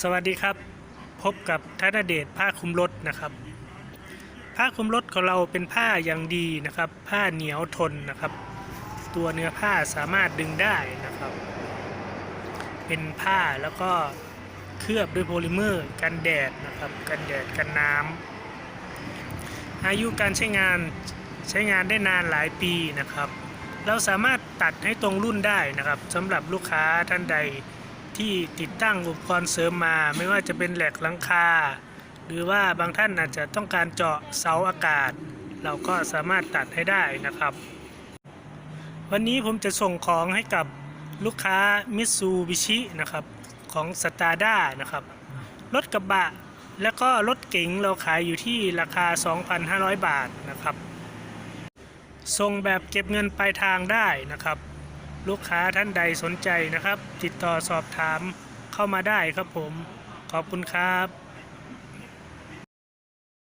สวัสดีครับ พบกับธนเดชผ้าคลุมรถนะครับ ผ้าคลุมรถของเราเป็นผ้าอย่างดีนะครับ ผ้าเหนียวทนนะครับ ตัวเนื้อผ้าสามารถดึงได้นะครับ เป็นผ้าแล้วก็เคลือบด้วยโพลิเมอร์กันแดดนะครับ กันแดดกันน้ำอายุการใช้งานใช้งานได้นานหลายปีนะครับ เราสามารถตัดให้ตรงรุ่นได้นะครับสำหรับลูกค้าท่านใด ที่ติดตั้งอุปกรณ์เสริมมา ไม่ว่าจะเป็นแหลกหลังคา หรือว่าบางท่านอาจจะต้องการเจาะเสาอากาศ เราก็สามารถตัดให้ได้นะครับ วันนี้ผมจะส่งของให้กับลูกค้ามิตซูบิชินะครับของสตาร์ด้านะครับรถกระบะแล้วก็รถเก๋งเราขายอยู่ที่ราคา 2,500 บาทนะครับส่งแบบเก็บเงินปลายทางได้นะครับ ลูกค้าท่านใดสนใจนะครับ ติดต่อสอบถามเข้ามาได้ครับผม ขอบคุณครับ